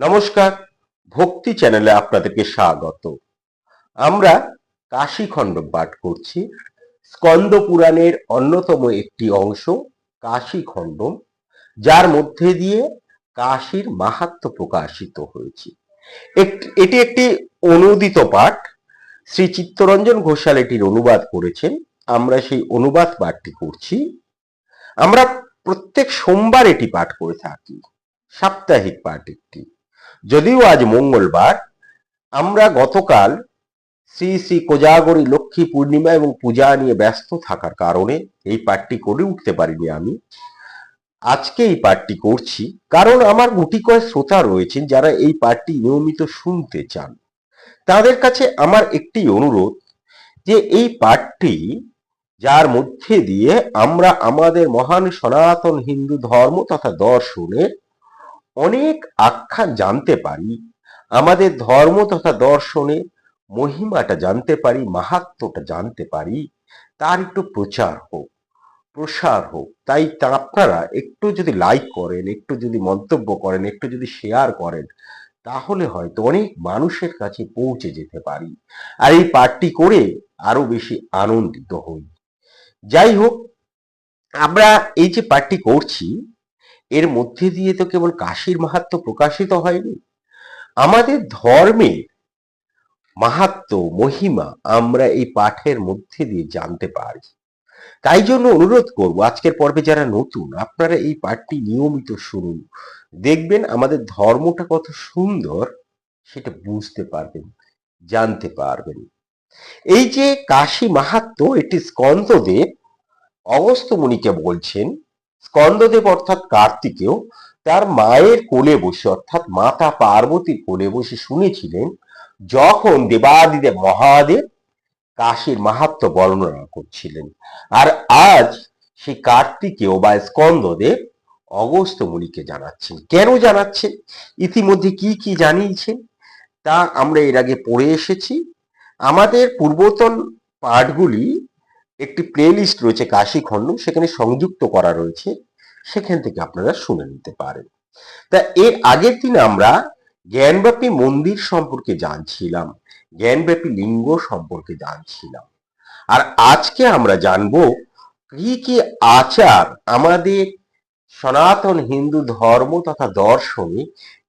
নমস্কার, ভক্তি চ্যানেলে আপনাদেরকে স্বাগত। আমরা কাশীখণ্ড পাঠ করছি। স্কন্দ পুরাণের অন্যতম একটি অংশ কাশীখণ্ডম যার মধ্যে দিয়ে কাশীর মাহাত্ম প্রকাশিত হয়েছে। এটি একটি অনুদিত পাঠ। শ্রী চিত্তরঞ্জন ঘোষাল এটির অনুবাদ করেছেন। আমরা সেই অনুবাদ পাঠটি করছি। আমরা প্রত্যেক সোমবার এটি পাঠ করে থাকি, সাপ্তাহিক পাঠ একটি। যদিও আজ মঙ্গলবার, আমরা গতকাল শ্রী শ্রী কোজাগরী লক্ষ্মী পূর্ণিমা এবং পূজা নিয়ে ব্যস্ত থাকার কারণে এই পাঠটি করে উঠতে পারিনি আমি। আজকে এই পাঠটি করছি কারণ আমার গুটি কয়েক শ্রোতা রয়েছেন যারা এই পাঠটি নিয়মিত শুনতে চান। তাদের কাছে আমার একটি অনুরোধ যে এই পাঠটি যার মধ্যে দিয়ে আমরা আমাদের মহান সনাতন হিন্দু ধর্ম তথা দর্শনের অনেক আখ্যান জানতে পারি, আমাদের ধর্ম তথা দর্শনে মহিমাটা জানতে পারি, মাহাত্মটা জানতে পারি, তার একটু প্রচার হোক, প্রসার হোক। তাই আপনারা একটু যদি লাইক করেন, একটু যদি মন্তব্য করেন, একটু যদি শেয়ার করেন, তাহলে হয়তো অনেক মানুষের কাছে পৌঁছে যেতে পারি। আর এই পাঠটি করে আরও বেশি আনন্দিত হই। যাই হোক, আমরা এই যে পাঠটি করছি এর মধ্যে দিয়ে তো কেবল কাশীর মাহাত্ম প্রকাশিত হয়নি। আমাদের ধর্মের মাহাত্ম মহিমা আমরা এই পাঠের মধ্যে দিয়ে জানতে পারি। তাই জন্য অনুরোধ করব, আজকের পর্বে যারা নতুন, আপনারা এই পাঠটি নিয়মিত শুনুন। দেখবেন আমাদের ধর্মটা কত সুন্দর, সেটা বুঝতে পারবেন, জানতে পারবেন। এই যে কাশী মাহাত্ম এটি স্কন্দদেব অগস্ত মুনিকে বলছেন স্কন্দদেব অর্থাৎ কার্তিকেও তার মায়ের কোলে বসে, অর্থাৎ মাতা পার্বতীর কোলে বসে শুনেছিলেন যখন দেবাদিদেব মহাদেব কাশীর মাহাত্ম বর্ণনা করছিলেন। আর আজ সেই কার্তিকেও বা স্কন্দদেব অগস্ত মুনিকে জানাচ্ছেন। কেন জানাচ্ছেন? ইতিমধ্যে কি কি জানিয়েছেন? তা আমরা এর আগে পড়ে এসেছি। আমাদের পূর্বতন পাঠগুলি একটি প্লেলিস্ট রয়েছে কাশী খণ্ড, সেখানে সংযুক্ত করা রয়েছে। সেখান থেকে আপনারা শুনে নিতে পারেন। তা এর আগের দিন আমরা জ্ঞানব্যাপী মন্দির সম্পর্কে জানছিলাম, জ্ঞানব্যাপী লিঙ্গ সম্পর্কে জানছিলাম। আর আজকে আমরা জানব কি কি আচার আমাদের সনাতন হিন্দু ধর্ম তথা দর্শনে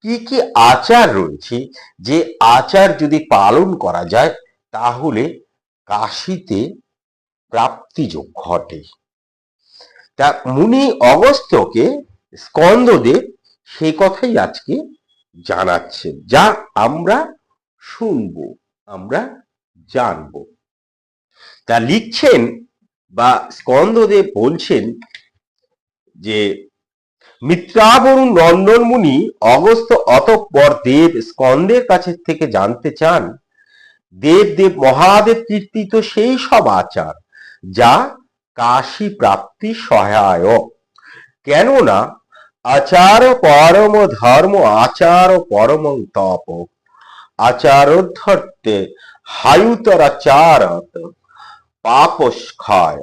কি কি আচার রয়েছে, যে আচার যদি পালন করা যায়, তাহলে কাশিতে প্রাপ্তিযোগ ঘটে। তা মুনি অগস্ত্যকে স্কন্দদেব সেই কথাই আজকে জানাচ্ছেন, যা আমরা শুনব, আমরা জানব। তা লিখছেন বা স্কন্দদেব বলছেন যে মিত্রাবরুণ নন্দন মুনি অগস্ত অতঃপর দেব স্কন্দের কাছে থেকে জানতে চান। দেব দেব মহাদেব কীর্তিত সেই সব আচার। যা কাশী প্রাপ্তি সহায়ক কেননা আচার পরম ধর্ম, আচার পরম তপ। আচারোদ্ধর্তে হায়ুতরাচারত পাপস্ক্ষয়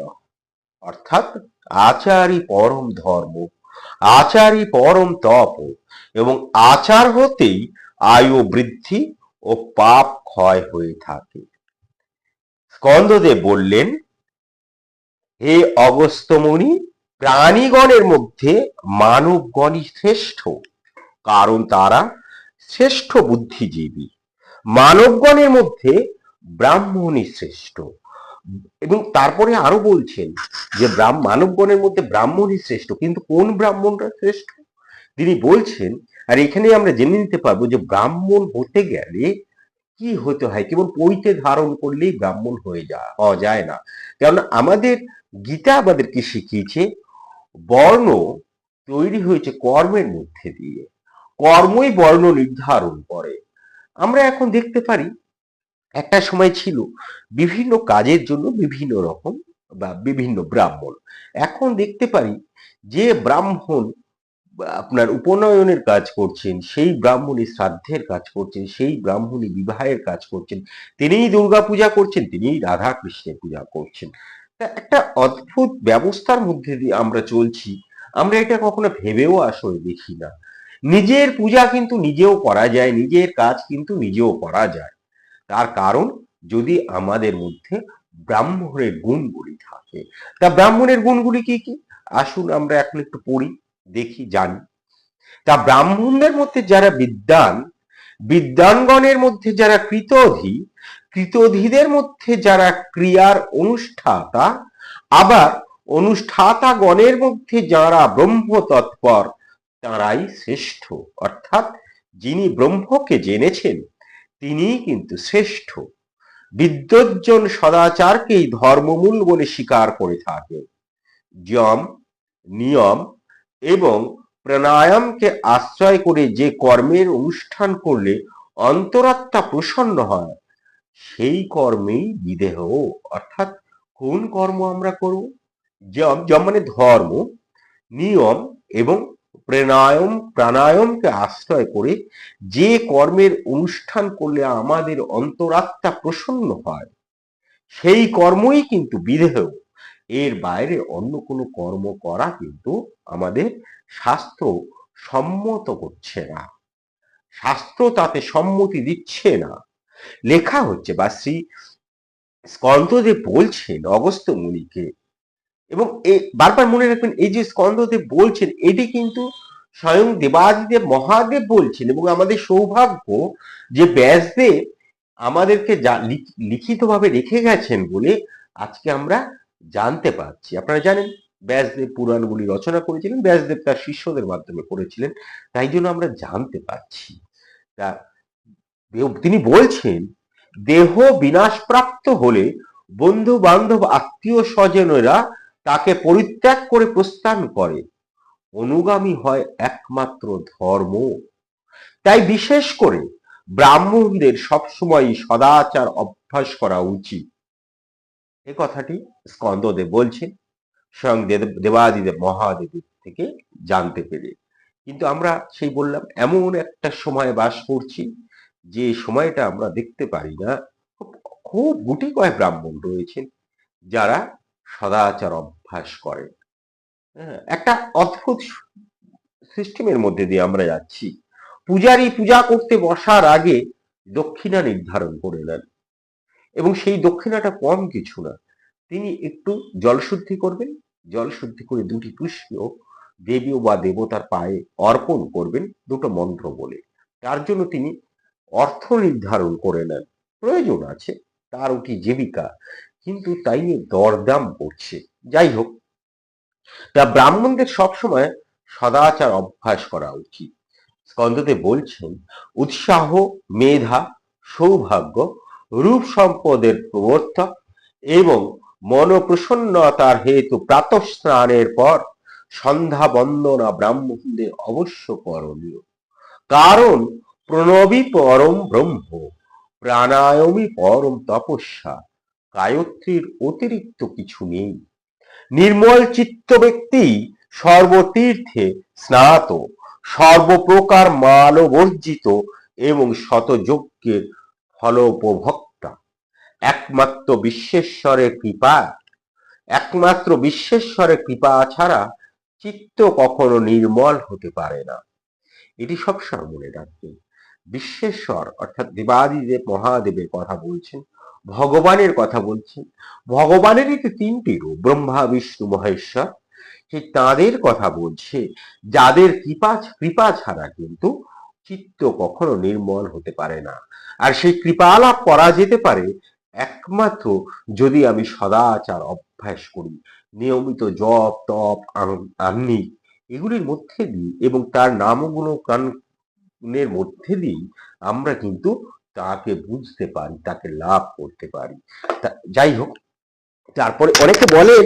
অর্থাৎ আচারই পরম ধর্ম, আচারই পরম তপ এবং আচার হতেই আয়ু বৃদ্ধি ও পাপ ক্ষয় হয়ে থাকে। স্কন্দদেব বললেন হে অগস্ত্যমণি প্রাণীগণের মধ্যে মানবগণই শ্রেষ্ঠ, কারণ তারা শ্রেষ্ঠ বুদ্ধিজীবী। মানবগণের মধ্যে ব্রাহ্মণই শ্রেষ্ঠ। এবং তারপরে আরও বলছেন যে মানবগণের মধ্যে ব্রাহ্মণই শ্রেষ্ঠ, কিন্তু কোন ব্রাহ্মণরা শ্রেষ্ঠ? তিনি বলছেন, আর এখানে আমরা জেনে নিতে পারব যে ব্রাহ্মণ হতে গেলে কি হতে হয়? কেবল পৈতে ধারণ করলেই ব্রাহ্মণ হয়ে যা, হওয়া যায় না। কারণ আমাদের গীতা আমাদেরকে শিখিয়েছে, বর্ণ তৈরি হয়েছে কর্মের মধ্যে দিয়ে। কর্মই বর্ণ নির্ধারণ করে। আমরা এখন দেখতে পারি, একটা সময় ছিল বিভিন্ন কাজের জন্য বিভিন্ন রকম বা বিভিন্ন ব্রাহ্মণ। এখন দেখতে পারি যে ব্রাহ্মণ আপনার উপনয়নের কাজ করছেন, সেই ব্রাহ্মণী শ্রাদ্ধের কাজ করছেন, সেই ব্রাহ্মণী বিবাহের কাজ করছেন, তিনিই দুর্গা পূজা করছেন, তিনিই রাধা কৃষ্ণের পূজা করছেন। একটা অদ্ভুত ব্যবস্থার মধ্যে দিয়ে আমরা চলছি। আমরা এটা কখনো ভেবেও আসলে দেখি না। নিজের পূজা কিন্তু নিজেও করা যায়, নিজের কাজ কিন্তু নিজেও করা যায়। তার কারণ, যদি আমাদের মধ্যে ব্রাহ্মণের গুণগুলি থাকে, তা ব্রাহ্মণের গুণগুলি কি কি? আসুন আমরা এখন একটু পড়ি, দেখি, জানি। তা ব্রাহ্মণদের মধ্যে যারা বিদ্যান বিদ্যানগণের মধ্যে যারা কৃতধি কৃতধীদের মধ্যে যারা ক্রিয়ার অনুষ্ঠাতা, আবার অনুষ্ঠাতা গণের মধ্যে যারা ব্রহ্ম তৎপর তারাই শ্রেষ্ঠ। অর্থাৎ যিনি ব্রহ্মকে জেনেছেন, তিনিই কিন্তু শ্রেষ্ঠ। বিদ্যজ্জন সদাচারকেই ধর্মমূল বলে স্বীকার করে থাকে যম, নিয়ম এবং প্রাণায়ামকে আশ্রয় করে যে কর্মের অনুষ্ঠান করলে অন্তরাত্মা প্রসন্ন হয় সেই কর্মেই বিদেহ। অর্থাৎ কোন কর্ম আমরা করব? যম মানে ধর্ম, নিয়ম এবং প্রাণায়াম, প্রাণায়ামকে আশ্রয় করে যে কর্মের অনুষ্ঠান করলে আমাদের অন্তরাত্মা প্রসন্ন হয়, সেই কর্মই কিন্তু বিদেহ। এর বাইরে অন্য কোনো কর্ম করা কিন্তু আমাদের শাস্ত্র সম্মত করছে না। শাস্ত্র তাতে সম্মতি দিচ্ছে না। লেখা হচ্ছে বা শ্রী স্কন্দদেব বলছেন অগস্ত্য মুনিকে। এবং বারবার মনে রাখবেন, এই যে স্কন্দদেব বলছেন, এটি কিন্তু স্বয়ং দেবাদিদেব মহাদেব বলছেন এবং আমাদের সৌভাগ্য যে ব্যাসদেব আমাদেরকে লিখিতভাবে রেখে গেছেন বলে আজকে আমরা জানতে পারছি। আপনারা জানেন, ব্যাসদেব পুরাণগুলি রচনা করেছিলেন, ব্যাসদেব তার শিষ্যদের মাধ্যমে করেছিলেন, তাই জন্য আমরা জানতে পারছি। তা তিনি বলছেন, দেহ বিনাশপ্রাপ্ত হলে বন্ধু বান্ধব আত্মীয় স্বজনেরা তাকে পরিত্যাগ করে প্রস্থান করে। অনুগামী হয় একমাত্র ধর্ম। তাই বিশেষ করে ব্রাহ্মণদের সবসময় সদাচার অভ্যাস করা উচিত। এ কথাটি স্কন্দদেব বলছেন, স্বয়ং দেবাদিদেব মহাদেবের থেকে জানতে পেরে। কিন্তু আমরা সেই বললাম, এমন একটা সময় বাস করছি যে সময়টা আমরা দেখতে পারি না খুব গুটি কয়েক ব্রাহ্মণ রয়েছেন যারা সদাচার অভ্যাস করেন। হ্যাঁ, একটা অদ্ভুত সিস্টেমের মধ্যে দিয়ে আমরা যাচ্ছি। পূজারি পূজা করতে বসার আগে দক্ষিণা নির্ধারণ করে নেন এবং সেই দক্ষিণাটা কম কিছু না। তিনি একটু জলশুদ্ধি করবেন জলশুদ্ধি করে দুটি পুষ্প দেবী বা দেবতার পায়ে অর্পণ করবেন দুটো মন্ত্র বলে। তার জন্য তিনি অর্থ নির্ধারণ করে নেন। প্রয়োজন আছে তার ওটি জীবিকা, কিন্তু তাই দরদাম পড়ছে যাই হোক, তা ব্রাহ্মণদের সবসময় সদাচার অভ্যাস করা উচিত। স্কন্দতে বলছেন, উৎসাহ, মেধা, সৌভাগ্য, রূপ সম্পদের প্রবর্তক এবং মনপ্রসন্নতার হেতু প্রাতঃস্নানের পর সন্ধ্যা বন্দনা ব্রাহ্মণদের অবশ্য করণীয়। কারণ প্রণবী পরম ব্রহ্ম, প্রাণায়ামী পরম তপস্যা, গায়ত্রীর অতিরিক্ত কিছু নেই। নির্মল চিত্ত ব্যক্তি সর্বতীর্থে স্নাত, সর্বপ্রকার মানবর্জিত এবং শতযজ্ঞের ফলোপভোক্তা। একমাত্র বিশ্বেশ্বরের কৃপা, একমাত্র বিশ্বেশ্বরের কৃপা ছাড়া চিত্ত কখনো নির্মল হতে পারে না। এটি সবসময় মনে রাখবেন বিশ্বেশ্বর, অর্থাৎ দেবাদিদেব মহাদেবের কথা বলছেন, ভগবানের কথা বলছেন। ভগবানেরই তো তিনটি রূপ, ব্রহ্মা, বিষ্ণু, মহেশ্বর, সেই তাঁদের কথা বলছে, যাদের কৃপা কৃপা ছাড়া কিন্তু চিত্ত কখনো নির্মল হতে পারে না। আর সেই কৃপা লাভ করা যেতে পারে একমাত্র যদি আমি সদাচার অভ্যাস করি, নিয়মিত জপ, তপ আহ্নিক, এগুলির মধ্যে দিয়ে এবং তার নামগুলো কানের মধ্যে দিয়েই আমরা কিন্তু তাকে বুঝতে পারি, তাকে লাভ করতে পারি। যাই হোক, তারপরে অনেকে বলেন,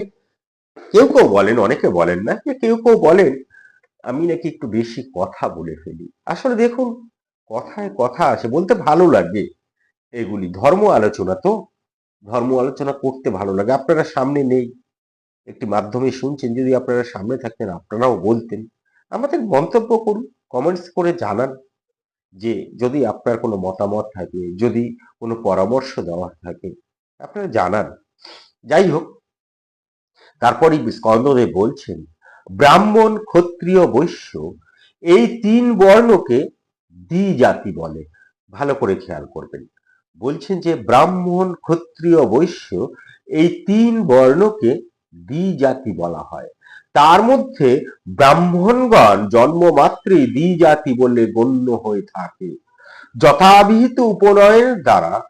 কেউ কেউ বলেন, অনেকে বলেন না যে কেউ কেউ বলেন, আমি নাকি একটু বেশি কথা বলে ফেলি। আসলে দেখুন, কথায় কথা আছে, বলতে ভালো লাগে এগুলি। ধর্ম আলোচনা তো, ধর্ম আলোচনা করতে ভালো লাগে। আপনারা সামনে নেই, একটি মাধ্যমে শুনছেন, যদি আপনারা সামনে থাকতেন, আপনারাও বলতেন। আমাদের মন্তব্য করুন। কমেন্টস করে জানান যে, যদি আপনার কোনো মতামত থাকে, যদি কোনো পরামর্শ দেওয়ার থাকে, আপনারা জানান। যাই হোক তারপরে স্কন্দদেব বলছেন, ব্রাহ্মণ ক্ষত্রিয় বৈশ্য, এই তিন বর্ণকে দ্বিজাতি বলে। ভালো করে খেয়াল করবেন। বলছেন যে, ব্রাহ্মণ ক্ষত্রিয় বৈশ্য, এই তিন বর্ণকে দ্বি জাতি বলা হয়। তার মধ্যে ব্রাহ্মণগণ জন্মমাত্রই দ্বিজাতি বলে গণ্য হয়ে থাকে। যথাবিহিত উপনয়নের দ্বারা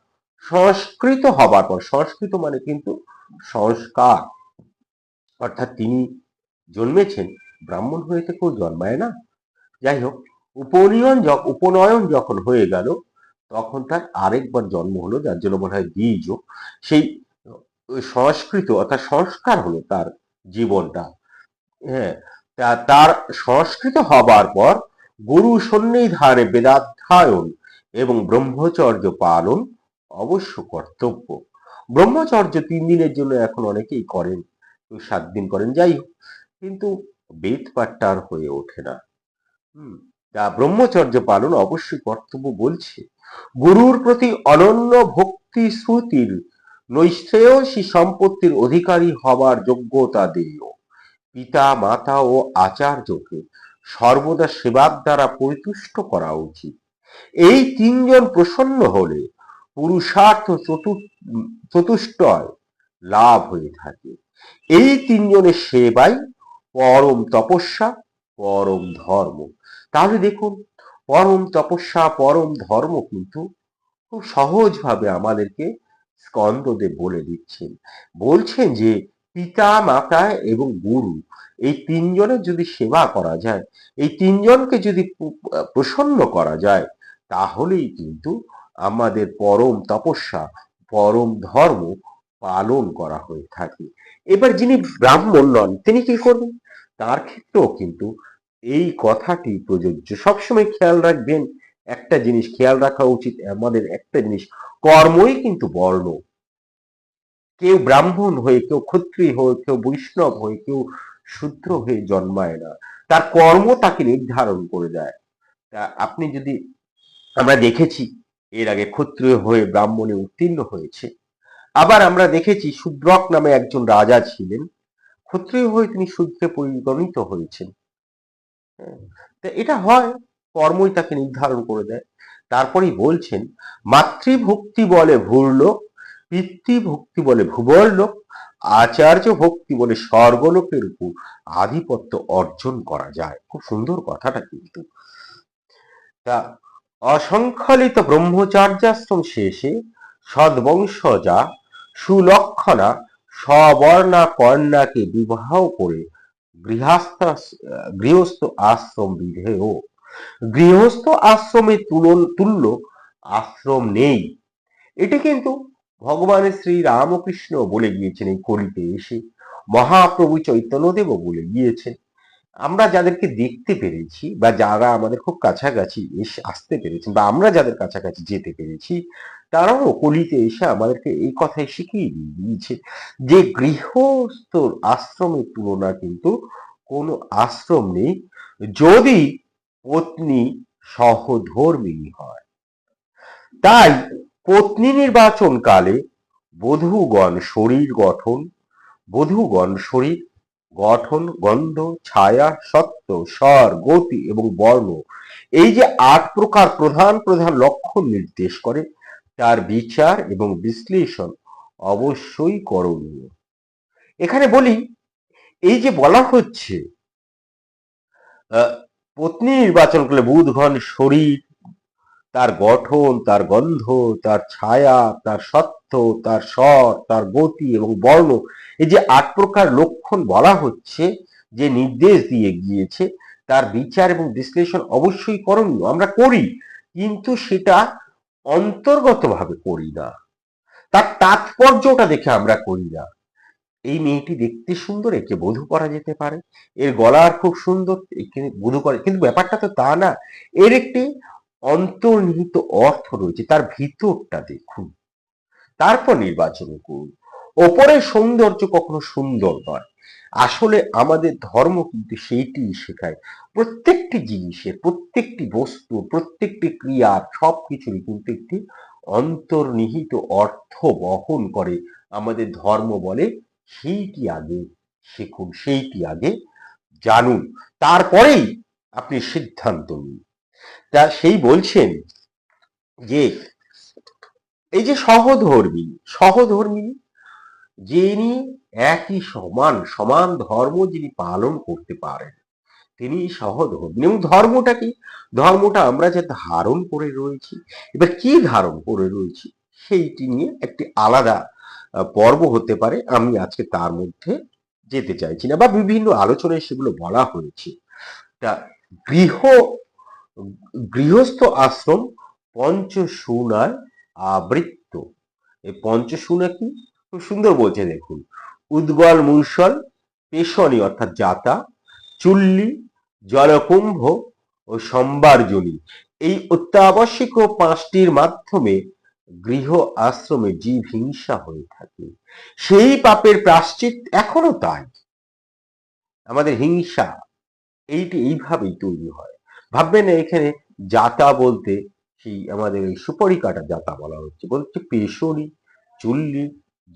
সংস্কৃত হবার পর, সংস্কৃত মানে কিন্তু সংস্কার। অর্থাৎ তিনি জন্মেছেন, ব্রাহ্মণ হয়ে কেউ জন্মায় না। যাই হোক, উপনয়ন উপনয়ন যখন হয়ে গেল, তখন তার আরেকবার জন্ম হলো, যার জন্য বলা হয় দ্বিজ। সেই সংস্কৃত অর্থাৎ সংস্কার হলো তার জীবনটা। হ্যাঁ তার সংস্কৃত হবার পর গুরু সন্নিধানে বেদাধ্যায়ন এবং ব্রহ্মচর্য পালন অবশ্য কর্তব্য। ব্রহ্মচর্য তিন দিনের জন্য এখন অনেকেই করেন, কেউ সাত দিন করেন, যাই হোক, কিন্তু বেদ পাঠটা আর হয়ে ওঠে না। হুম, তা ব্রহ্মচর্য পালন অবশ্যই কর্তব্য বলছে। গুরুর প্রতি অনন্য ভক্তি শ্রুতির নৈশ্রেয়সী সম্পত্তির অধিকারী হবার যোগ্যতা দিও পিতা, মাতা ও আচার্যকে সর্বদা সেবার দ্বারা পরিতুষ্ট করা উচিত। এই তিনজন প্রসন্ন হলে পুরুষার্থ চতুষ্টয় লাভ হয়ে থাকে। এই তিনজনের সেবাই পরম তপস্যা, পরম ধর্ম। তাহলে দেখুন, পরম তপস্যা, পরম ধর্ম কিন্তু খুব সহজভাবে আমাদেরকে স্কন্দদেব বলে দিচ্ছেন। বলছেন যে পিতা, মাতা এবং গুরু, এই তিনজনের যদি সেবা করা যায়, এই তিনজনকে যদি প্রসন্ন করা যায়, তাহলেই কিন্তু আমাদের পরম তপস্যা, পরম ধর্ম পালন করা হয়ে থাকে। এবার যিনি ব্রাহ্মণ নন, তিনি কি করবেন? তার ক্ষেত্রেও কিন্তু এই কথাটি প্রযোজ্য। সবসময় খেয়াল রাখবেন, একটা জিনিস খেয়াল রাখা উচিত, আমাদের একটা জিনিস, কর্মই কিন্তু বর্ণ। কেউ ব্রাহ্মণ হয়ে কেউ ক্ষত্রিয় হয়ে কেউ বৈষ্ণব হয়ে কেউ শূদ্র হয়ে জন্মায় না। তার কর্ম তাকে নির্ধারণ করে দেয়। তা আপনি যদি আমরা দেখেছি এর আগে ক্ষত্রিয় হয়ে ব্রাহ্মণে উত্তীর্ণ হয়েছে। আবার আমরা দেখেছি শূদ্রক নামে একজন রাজা ছিলেন। ক্ষত্রিয় হয়ে তিনি শূদ্রে পরিগণিত হয়েছেন। হ্যাঁ, তা এটা হয় কর্মই তাকে নির্ধারণ করে দেয়। তারপরেই বলছেন মাতৃভক্তি বলে ভূরলোক পিতৃভক্তি বলে ভূবরলোক আচার্য ভক্তি বলে স্বর্গলোকের উপর আধিপত্য অর্জন করা যায়। খুব সুন্দর কথাটা কিন্তু। তা অসংখ্যালিত ব্রহ্মচার্যাশ্রম শেষে সদ্বংশজা সুলক্ষণা সবর্ণা কন্যাকে বিবাহ করে গৃহস্থ গৃহস্থ আশ্রম বিধেয়। গৃহস্থ আশ্রমে তুলন, তুল্য আশ্রম নেই। এটি কিন্তু ভগবানের শ্রী রামকৃষ্ণ বলে গিয়েছেন এই কলিতে এসে। মহাপ্রভু চৈতন্যদেবও বলে গিয়েছেন আমরা যাদেরকে দেখতে পেরেছি বা যারা আমাদের খুব কাছাকাছি এসে আসতে পেরেছেন বা আমরা যাদের কাছাকাছি যেতে পেরেছি, তারাও কলিতে এসে আমাদেরকে এই কথাই শিখিয়ে দিয়ে দিয়েছে যে গৃহস্থ আশ্রমের তুলনা কিন্তু কোনো আশ্রম নেই। যদি পত্নী সহধর্মিনী হয়, তাই পত্নী নির্বাচন কালে বধূগণ শরীর গঠন, বধূগণ শরীর গঠন, গন্ধ, ছায়া সত্য স্বর, গতি এবং বর্ণ এই যে আট প্রকার প্রধান প্রধান লক্ষণ নির্দেশ করে, তার বিচার এবং বিশ্লেষণ অবশ্যই করণীয়। এখানে বলি, এই যে বলা হচ্ছে পত্নী নির্বাচন করলে বুধগণ শরীর তার গঠন, তার গন্ধ, তার ছায়া, তার সত্য তার স্বর, তার গতি এবং বর্ণ, এই যে আট প্রকার লক্ষণ বলা হচ্ছে, যে নির্দেশ দিয়ে গিয়েছে, তার বিচার এবং বিশ্লেষণ অবশ্যই করণীয়, আমরা করি, কিন্তু সেটা অন্তর্গতভাবে করি না। তার তাৎপর্যটা দেখে আমরা করি না। এই মেয়েটি দেখতে সুন্দর, একে বধূ করা যেতে পারে, এর গলার খুব সুন্দর, একে বধূ করে, কিন্তু ব্যাপারটা তো তা না। এর একটি অন্তর্নিহিত অর্থ রয়েছে, তার ভিতরটা দেখুন। তারপর নির্বাচন করুন। ওপরের সৌন্দর্য কখনো সুন্দর নয়। আসলে আমাদের ধর্ম কিন্তু সেইটি শেখায়। প্রত্যেকটি জিনিসের প্রত্যেকটি বস্তু, প্রত্যেকটি ক্রিয়া সব কিছুরই কিন্তু একটি অন্তর্নিহিত অর্থ বহন করে আমাদের ধর্ম বলে, সেইটি আগে শিখুন, সেইটি আগে জানুন। তারপরেই আপনি সিদ্ধান্ত নিন। তা সেই বলছেন যে, এই যে সহধর্মী সহধর্মী যিনি একই সমান সমান ধর্ম যিনি পালন করতে পারেন, তিনি সহধর্মী এবং ধর্মটা কি? ধর্মটা আমরা যে ধারণ করে রয়েছি, এবার কি ধারণ করে রয়েছি, সেইটি নিয়ে একটি আলাদা পর্ব হতে পারে। আমি আজকে তার মধ্যে যেতে চাইছি না, বা বিভিন্ন আলোচনায় সেগুলো বলা হয়েছে। তা গৃহ গৃহস্থ আশ্রম পঞ্চসুনায় আবৃত্ত। এই পঞ্চসুনা কি? খুব সুন্দর বলছে, দেখুন। উদ্গল মুসল পেশনি, অর্থাৎ জাতা, চুল্লি, জলকুম্ভ ও সম্বারজনী। এই অত্যাবশ্যক পাঁচটির মাধ্যমে গৃহ আশ্রমে জীব হিংসা হয়ে থাকে। সেই পাপের প্রাশ্চিত এখনও তাই। আমাদের হিংসা এইটি এইভাবেই তৈরি হয়। ভাববেন এখানে জাতা বলতে সেই আমাদের এই সুপারি কাটা জাতা বলা হচ্ছে। বলছে পেশরি, চুল্লি,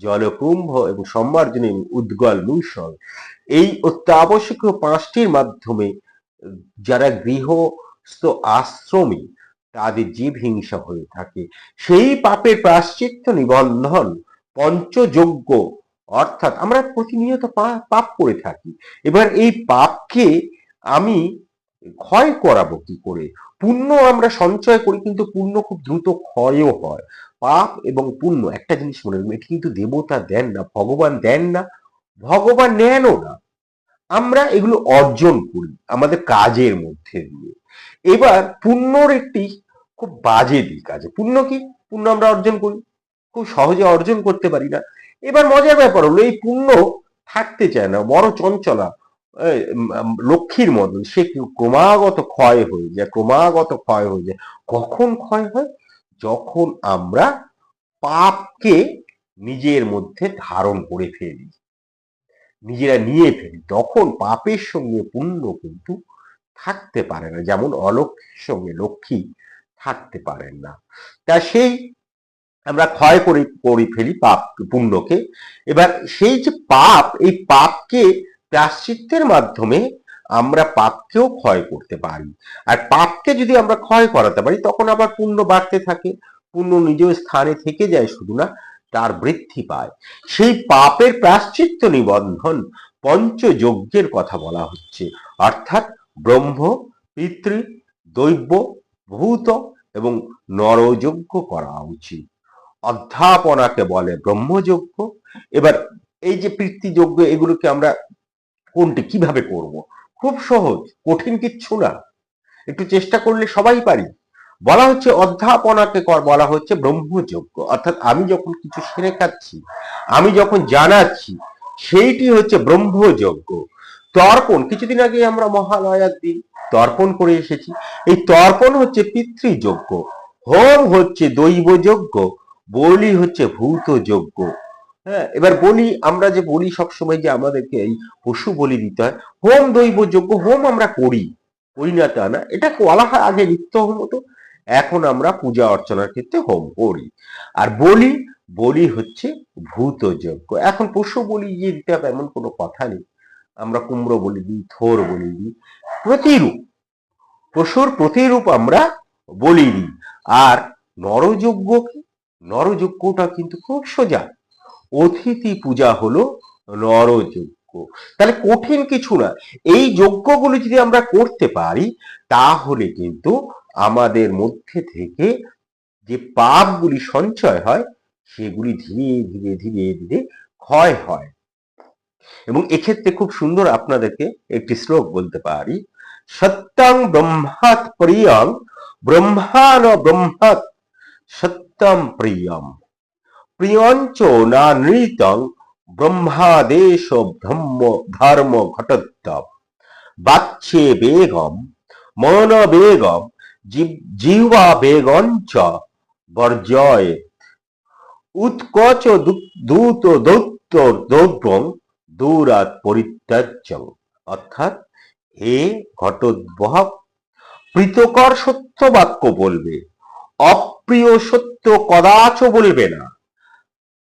জলকুম্ভ এবং সম্মার্জনী উদ্গল মূষল এই অত্যাবশ্যকীয় পাঁচটির মাধ্যমে যারা গৃহস্থ আশ্রমী, তাদের জীব হিংসা হয়ে থাকে। সেই পাপের প্রাশ্চিত্য নিবন্ধন পঞ্চযজ্ঞ অর্থাৎ আমরা প্রতিনিয়ত পাপ করে থাকি। এবার এই পাপকে আমি ক্ষয় করাবো কি করে? পুণ্য আমরা সঞ্চয় করি কিন্তু পুণ্য খুব দ্রুত ক্ষয়ও হয়। পাপ এবং পুণ্য, একটা জিনিস মনে রাখবেন, এটি কিন্তু দেবতা দেন না, ভগবান দেন না, ভগবান নেনও না। আমরা এগুলো অর্জন করি আমাদের কাজের মধ্যে দিয়ে। এবার পুণ্যর একটি খুব বাজে দিক আছে। পুণ্য কি? পুণ্য আমরা অর্জন করি। খুব সহজে অর্জন করতে পারি না। এবার মজার ব্যাপার হলো, এই পুণ্য থাকতে চায় না, বড় চঞ্চলা। লক্ষ্মীর মতন। সে ক্রমাগত ক্ষয় হয়ে যায়, ক্রমাগত ক্ষয় হয়ে যায়। কখন ক্ষয় হয়? যখন আমরা পাপকে নিজের মধ্যে ধারণ করে ফেলি। নিজেরা নিয়ে ফেলি। তখন পাপের সঙ্গে পুণ্য কিন্তু থাকতে পারে না। যেমন অলক্ষ্মীর সঙ্গে লক্ষ্মী থাকতে পারেন না। তা সেই আমরা ক্ষয় করে করে ফেলি পাপ, পুণ্যকে। এবার সেই যে পাপ, এই পাপকে প্রাশ্চিত্যের মাধ্যমে আমরা পাপকেও ক্ষয় করতে পারি। আর পাপকে যদি আমরা ক্ষয় করাতে পারি, তখন আবার পুণ্য বাড়তে থাকে। পুণ্য নিজ স্থানে থেকে যায় শুধু না, তার বৃদ্ধি পায়। সেই পাপের প্রাশ্চিত্য নিবন্ধন পঞ্চযজ্ঞের কথা বলা হচ্ছে। অর্থাৎ ব্রহ্ম, পিতৃ দৈব্য ভূত এবং নরযজ্ঞ করা উচিত। অধ্যাপনাকে বলে ব্রহ্মযজ্ঞ। এবার এই যে পিতৃযজ্ঞ, এগুলোকে আমরা কোনটি কীভাবে করব? খুব সহজ, কঠিন কিচ্ছু না। একটু চেষ্টা করলে সবাই পারি। বলা হচ্ছে অধ্যাপনাকে বলা হচ্ছে ব্রহ্মযজ্ঞ। অর্থাৎ আমি যখন কিছু শেখাচ্ছি আমি যখন জানাচ্ছি, সেইটি হচ্ছে ব্রহ্মযজ্ঞ। তর্পণ, কিছুদিন আগে আমরা মহালয়ার দিন তর্পণ করে এসেছি। এই তর্পণ হচ্ছে পিতৃযজ্ঞ। হোম হচ্ছে দৈবযজ্ঞ। বলি হচ্ছে ভূত যজ্ঞ হ্যাঁ এবার বলি, আমরা যে বলি সবসময় যে আমাদেরকে এই পশু বলি দিতে হয়, হোম দৈব যজ্ঞ, হোম আমরা করি করি না তা না, এটা বলা হয় আগে নিত্য হোম হতো, এখন আমরা পূজা অর্চনার ক্ষেত্রে হোম করি। আর বলি বলি হচ্ছে ভূত যজ্ঞ, এখন পশু বলি যে দিতে হবে, এমন কোনো কথা নেই, আমরা কুমড়ো বলি দিই, থোর বলি দিই, প্রতিরূপ, পশুর প্রতিরূপ আমরা বলি দিই, আর নরযজ্ঞ কি নরযজ্ঞটা কিন্তু খুব সোজা অতিথি পূজা হলো নরযজ্ঞ। তাহলে কঠিন কিছু না, এই যজ্ঞগুলো যদি আমরা করতে পারি, তাহলে কিন্তু আমাদের মধ্যে থেকে যে পাপগুলি সঞ্চয় হয়, সেগুলি ধীরে ধীরে ধীরে ধীরে ক্ষয় হয়। এবং এক্ষেত্রে খুব সুন্দর আপনাদেরকে একটি শ্লোক বলতে পারি, সত্যং ব্রহ্মাৎ প্রিয়ং, ব্রহ্মাণ ব্রহ্মাৎ সত্যম প্রিয়ম। প্রিয়ঞ্চ না নৃতং ব্রহ্মাদেশ ব্রহ্ম ধর্ম ঘটোত্তম বাচ্যে বেগম মন বেগম জিহ্বা বেগঞ্চ বর্জয় উৎকচ দূত দৌত্য দৌদ্রং দূরাত পরিত্যাজ্য অর্থাৎ হে ঘটোদ্বহক প্রীতকর সত্য বাক্য বলবে অপ্রিয় সত্য কদাচ বলবে না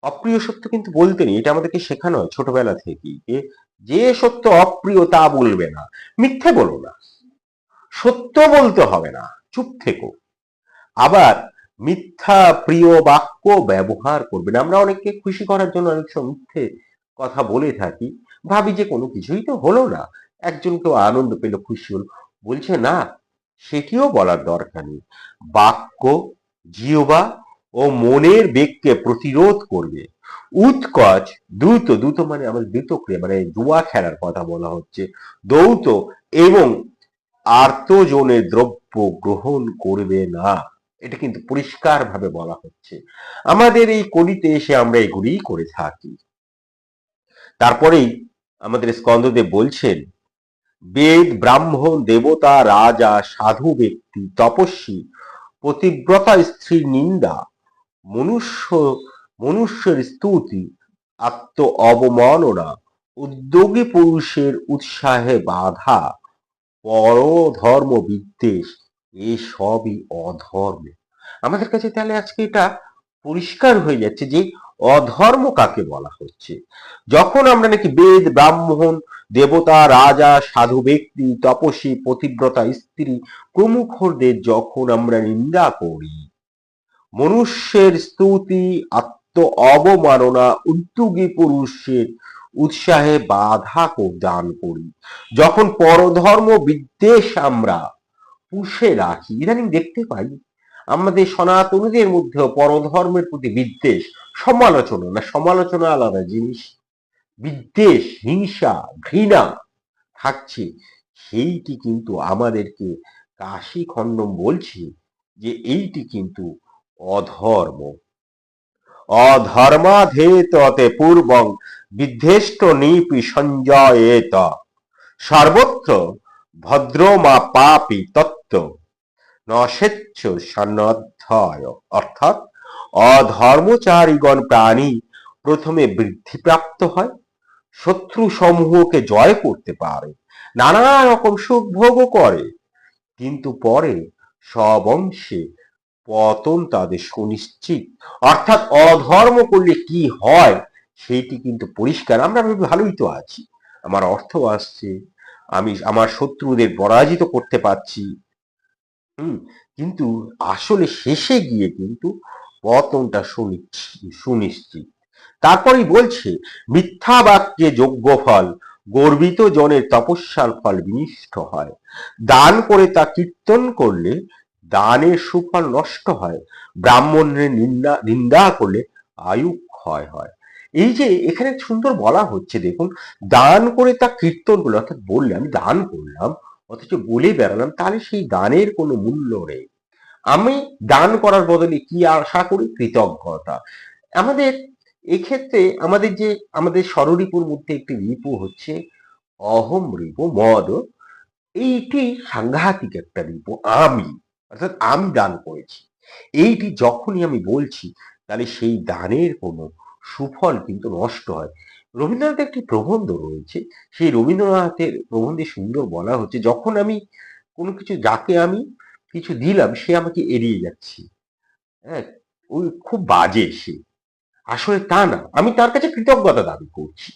অপ্রিয় সত্য কিন্তু বলতে নেই, এটা আমাদেরকে শেখানো হয় ছোটবেলা থেকেই যে যে সত্য অপ্রিয় তা বলবে না। মিথ্যে বলো না। সত্য বলতে হবে না, চুপ থেকো। আবার মিথ্যা, প্রিয় বাক্য ব্যবহার করবে না। আমরা অনেককে খুশি করার জন্য অনেক সময় মিথ্যে কথা বলে থাকি। ভাবি যে কোনো কিছুই তো হলো না। একজন কেউ আনন্দ পেল, খুশি হল। বলছে, না, সেটিও বলার দরকার নেই। বাক্য জিহবা ও মনের বেগকে প্রতিরোধ করবে। উৎকচ, দ্রুত দ্রুত মানে আমাদের দ্রুত ক্রিয়া মানে জুয়া খেলার কথা বলা হচ্ছে। দৌত এবং আর্তজনের দ্রব্য গ্রহণ করবে না। এটা কিন্তু পরিষ্কার ভাবে বলা হচ্ছে। আমাদের এই কলিতে এসে আমরা এগুলিই করে থাকি। তারপরেই আমাদের স্কন্দদেব বলছেন, বেদ, ব্রাহ্মণ, দেবতা, রাজা, সাধু ব্যক্তি, তপস্বী পতিব্রতা স্ত্রী নিন্দা মনুষ্য, মনুষ্যের স্তুতি, আত্ম অবমাননা, উদ্যোগী পুরুষের উৎসাহে বাধা পরধর্ম বিদ্বেষ এসবই অধর্ম। আমাদের কাছে তাহলে আজকে এটা পরিষ্কার হয়ে যাচ্ছে যে অধর্ম কাকে বলা হচ্ছে? যখন আমরা নাকি বেদ, ব্রাহ্মণ, দেবতা, রাজা, সাধু ব্যক্তি, তপস্বী, পতিব্রতা, স্ত্রী, প্রমুখদের যখন আমরা নিন্দা করি মনুষ্যের স্তুতি, আত্ম অবমাননা, উদ্যোগী পুরুষের উৎসাহে বাধা দান করি। যখন পরধর্ম বিদ্বেষ আমরা পুষে রাখি, ইদানিং দেখতে পাই আমাদের সনাতনীদের মধ্যেও পরধর্মের প্রতি বিদ্বেষ, সমালোচনা, না, সমালোচনা আলাদা জিনিস। বিদ্বেষ, হিংসা, ঘৃণা থাকছে। সেইটি কিন্তু আমাদেরকে কাশী খণ্ডম বলছে যে, এইটি কিন্তু অধর্ম। অধর্মাধেততে পূর্বং বিদ্ধেষ্ট নিপি সঞ্জয়েত। সর্বত্র ভদ্রমা পাপি তত্ত্ব নশেচ্ছ সন্নধ্যায় অর্থাৎ অধর্মচারীগণ প্রাণী প্রথমে বৃদ্ধিপ্রাপ্ত হয় শত্রু সমূহকে জয় করতে পারে নানা রকম সুখ ভোগও করে, কিন্তু পরে সব অংশে পতন তাদের সুনিশ্চিত। অর্থাৎ অধর্ম করলে কি হয়, সেইটি কিন্তু পরিষ্কার। আমরা ভালোই তো আছি। আমার অর্থ আসছে, আমি আমার শত্রুদের পরাজিত করতে পারছি। হুম, কিন্তু আসলে শেষে গিয়ে কিন্তু পতনটা সুনিশ্চিত। তারপরেই বলছে, মিথ্যা বাক্যে যোগ্য ফল, গর্বিত জনের তপস্যার ফল বিনিষ্ট হয়। দান করে তা কীর্তন করলে দানের সুফল নষ্ট হয়, ব্রাহ্মণের নিন্দা নিন্দা করলে আয়ু ক্ষয় হয়। এই যে এখানে সুন্দর বলা হচ্ছে, দেখুন, দান করে তা কীর্তন করলে, অর্থাৎ বললে, আমি দান করলাম, অথচ বলে বেড়ালাম, তাহলে সেই দানের কোনো মূল্য নেই। আমি দান করার বদলে কি আশা করি? কৃতজ্ঞতা। আমাদের এক্ষেত্রে আমাদের যে, আমাদের স্বররিপুর মধ্যে একটি রিপু হচ্ছে, অহম রিপু, মদ। এইটি সাংঘাতিক একটা রিপু, আমি। অর্থাৎ আমি দান করেছি। এইটি যখনই আমি বলছি, তাহলে সেই দানের কোনো সুফল কিন্তু নষ্ট হয়। রবীন্দ্রনাথের একটি প্রবন্ধ রয়েছে, সেই রবীন্দ্রনাথের প্রবন্ধে সুন্দর বলা হচ্ছে, যখন আমি কোনো কিছু যাকে আমি কিছু দিলাম, সে আমাকে এড়িয়ে যাচ্ছে। হ্যাঁ ওই খুব বাজে সে। আসলে তা না, আমি তার কাছে কৃতজ্ঞতা দাবি করছি।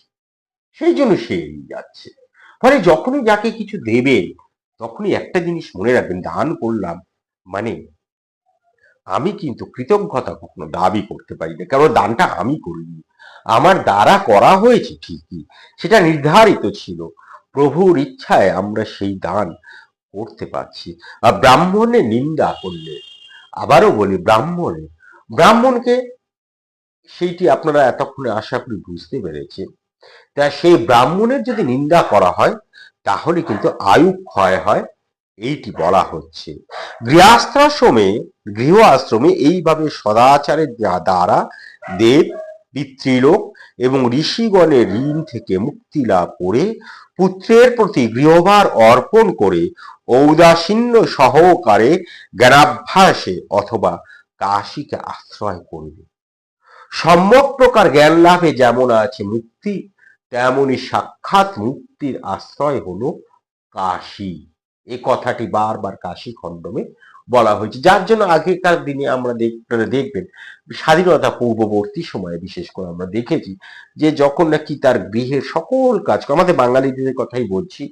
সেই জন্য সে এড়িয়ে যাচ্ছে। ফলে যখনই যাকে কিছু দেবে তখনই একটা জিনিস মনে রাখবেন, দান করলাম মানে আমি কিন্তু কৃতজ্ঞতা কখনো দাবি করতে পারি না। কারণ দানটা আমি করিনি। আমার দ্বারা করা হয়েছে ঠিকই, সেটা নির্ধারিত ছিল। প্রভুর ইচ্ছায় আমরা সেই দান করতে পারছি। আর ব্রাহ্মণের নিন্দা করলে, আবারও বলি ব্রাহ্মণে, ব্রাহ্মণকে সেইটি আপনারা এতক্ষণে আশা করি বুঝতে পেরেছেন। তা সেই ব্রাহ্মণের যদি নিন্দা করা হয়, তাহলে কিন্তু আয়ু ক্ষয় হয় এইটি বলা হচ্ছে। গৃহাশ্রমে গৃহ আশ্রমে এইভাবে সদাচারের দ্বারা দেব, পিতৃলোক এবং ঋষিগণের ঋণ থেকে মুক্তি লাভ করে পুত্রের প্রতি গৃহভার অর্পণ করে ঔদাসীন্য সহকারে জ্ঞানাভ্যাসে অথবা কাশীকে আশ্রয় করবে। সম্যক প্রকার জ্ঞান লাভে যেমন আছে মুক্তি, তেমনি সাক্ষাৎ মুক্তির আশ্রয় হলো কাশী। এ কথাটি বারবার কাশী খণ্ডমে বলা হয়েছে। যার জন্য আগেকার দিনে আমরা দেখবেন, স্বাধীনতা পূর্ববর্তী সময়ে বিশেষ করে আমরা দেখেছি যে যখন নাকি তার গৃহের সকল কাজ, আমাদের বাঙালিদের কথাই বলছি,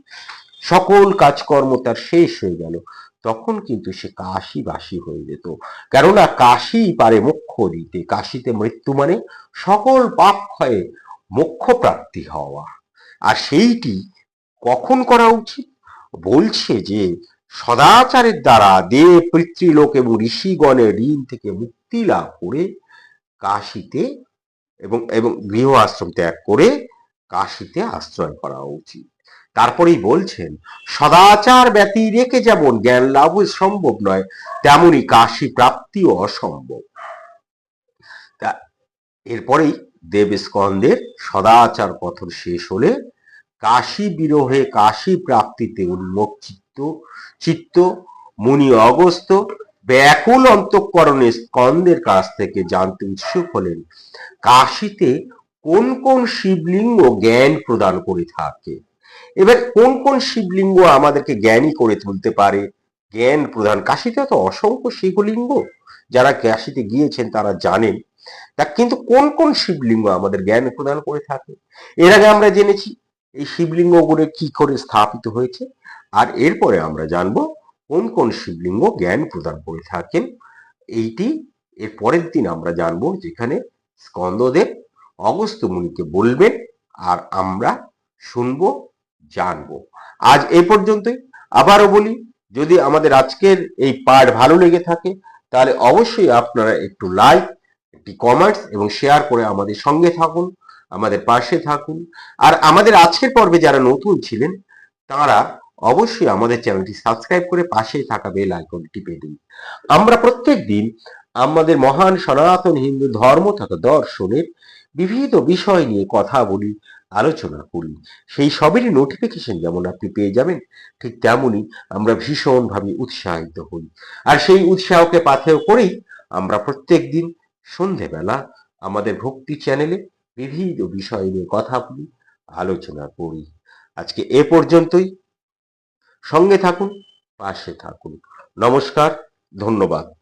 সকল কাজকর্ম তার শেষ হয়ে গেল, তখন কিন্তু সে কাশিবাসী হয়ে যেত। কেননা কাশি পারে মোক্ষ দিতে, কাশিতে মৃত্যু মানে সকল পাপ ক্ষয়ে মোক্ষ প্রাপ্তি হওয়া। আর সেইটি কখন করা উচিত? বলছে যে সদাচারের দ্বারা দেব, পিতৃলোক এবং ঋষিগণের ঋণ থেকে মুক্তি লাভ করে কাশিতে এবং এবং গৃহ আশ্রম ত্যাগ করে কাশিতে আশ্রয় করা উচিত। তারপরেই বলছেন, সদাচার ব্যতি রেখে যেমন জ্ঞান লাভ সম্ভব নয়, তেমনি কাশি প্রাপ্তিও অসম্ভব। তা, এরপরেই দেব স্কন্দের সদাচার পথর শেষ হলে কাশী বিরহে কাশী প্রাপ্তিতে উন্মুখ চিত্ত চিত্ত মুনি অগস্ত ব্যাকুল অন্তঃকরণে স্কন্দের কাছ থেকে জানতে উৎসুক হলেন। কাশীতে কোন কোন শিবলিঙ্গ জ্ঞান প্রদান করে থাকে? এবার কোন কোন শিবলিঙ্গ আমাদেরকে জ্ঞানী করে তুলতে পারে? জ্ঞান প্রদান, কাশীতে তো অসংখ্য শিবলিঙ্গ যারা কাশীতে গিয়েছেন তারা জানেন। তা কিন্তু কোন কোন শিবলিঙ্গ আমাদের জ্ঞান প্রদান করে থাকে? এর আগে আমরা জেনেছি এই শিবলিঙ্গগুলো কি করে স্থাপিত হয়েছে? আর এরপরে আমরা জানব কোন কোন শিবলিঙ্গ জ্ঞান প্রদান করে থাকেন। এইটি এর পরের দিন আমরা জানব যেখানে স্কন্দদেব অগস্ত্য মুনিকে বলবেন আর আমরা শুনব, জানব। আজ এ পর্যন্তই। আবারও বলি, যদি আমাদের আজকের এই পাঠ ভালো লেগে থাকে, তাহলে অবশ্যই আপনারা একটু লাইক একটি কমেন্টস এবং শেয়ার করে আমাদের সঙ্গে থাকুন। আমাদের পাশে থাকুন। আর আমাদের আজকের পর্বে যারা নতুন ছিলেন, তারা অবশ্যই আমাদের চ্যানেলটি সাবস্ক্রাইব করে পাশেই থাকা বেল আইকনটি টিপে দিন। আমরা প্রত্যেক দিন আমাদের মহান সনাতন হিন্দু ধর্ম তথা দর্শনের বিবিধ বিষয় নিয়ে কথা বলি, আলোচনা করি। সেই সবেরই নোটিফিকেশন যেমন আপনি পেয়ে যাবেন, ঠিক তেমনই আমরা ভীষণভাবে উৎসাহিত হই। আর সেই উৎসাহকে পাথেয় করেই আমরা প্রত্যেক দিন সন্ধেবেলা আমাদের ভক্তি চ্যানেলে বিবিধ বিষয় নিয়ে কথা বলি, আলোচনা করি। আজকে এ পর্যন্তই। সঙ্গে থাকুন, পাশে থাকুন। নমস্কার, ধন্যবাদ।